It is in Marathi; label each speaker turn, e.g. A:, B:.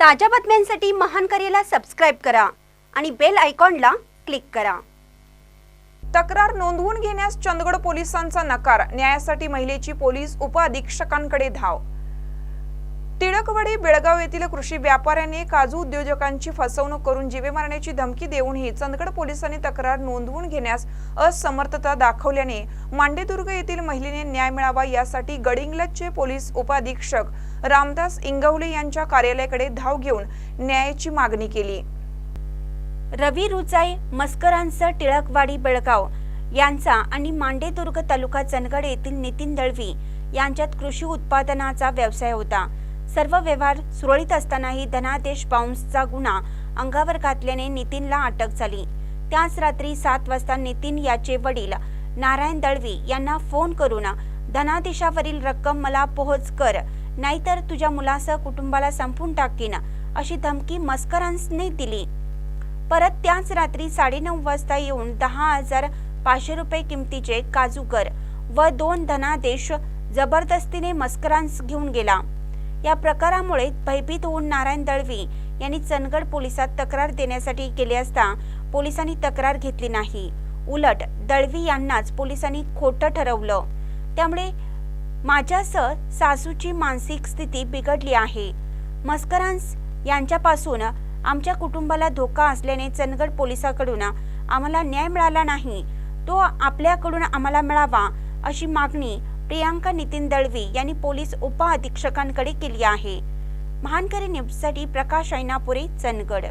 A: ताज्या बातम्यांसाठी महान करेला सबस्क्राईब करा आणि बेल आयकॉनला क्लिक करा.
B: तक्रार नोंदवून घेण्यास चंदगड पोलिसांचा नकार न्यायासाठी महिलेची पोलीस उपअधीक्षकांकडे धाव टिळकवाडी बेळगाव येथील कृषी व्यापाऱ्याने काजू उद्योजकांची फसवणूक करून जीवे मारण्याची धमकी देऊनही चंदगड पोलिसांनी तक्रार नोंदवून घेण्यास असमर्थता दाखवल्याने मांडेदुर्ग येथील महिलेने न्याय मिळावा यासाठी गडिंगलचे पोलीस उपाधीक्षक रामदास इंगवले यांच्या कार्यालयाकडे धाव घेऊन न्यायाची मागणी केली.
A: रवी रुचाई मस्करांचं टिळकवाडी बेळगाव यांचा आणि मांडेदुर्ग तालुका चंदगड येथील नितीन दळवी यांच्यात कृषी उत्पादनाचा व्यवसाय होता. सर्व व्यवहार सुरळीत असतानाही धनादेश बाउन्सचा गुन्हा अंगावर घातल्याने नितीनला अटक झाली. त्याच रात्री सात वाजता नितीन याचे वडील नारायण दळवी यांना फोन करून धनादेशावरील रक्कम मला पोहोच कर नाहीतर तुझ्या मुलासह कुटुंबाला संपून टाकीन अशी धमकी मस्करांसने दिली. परत त्याच रात्री साडेनऊ वाजता येऊन दहा हजार पाचशे रुपये किमतीचे काजूकर व दोन धनादेश जबरदस्तीने मस्करांस घेऊन गेला. या प्रकारामुळे भयभीत होऊन नारायण दळवी यांनी चंदगड पोलिसात तक्रार देण्यासाठी गेले असता पोलिसांनी तक्रार घेतली नाही. उलट दळवी यांनाच पोलिसांनी खोटं ठरवलं. त्यामुळे माझ्यासह सासूची मानसिक स्थिती बिघडली आहे. मस्करांस यांच्यापासून आमच्या कुटुंबाला धोका असल्याने चंदगड पोलिसाकडून आम्हाला न्याय मिळाला नाही. तो आपल्याकडून आम्हाला मिळावा अशी मागणी प्रियांका नितीन दळवी यांनी पोलीस उपअधीक्षकांकडे केली आहे. महानकरी न्यूजसाठी प्रकाश ऐनापुरे चंदगड.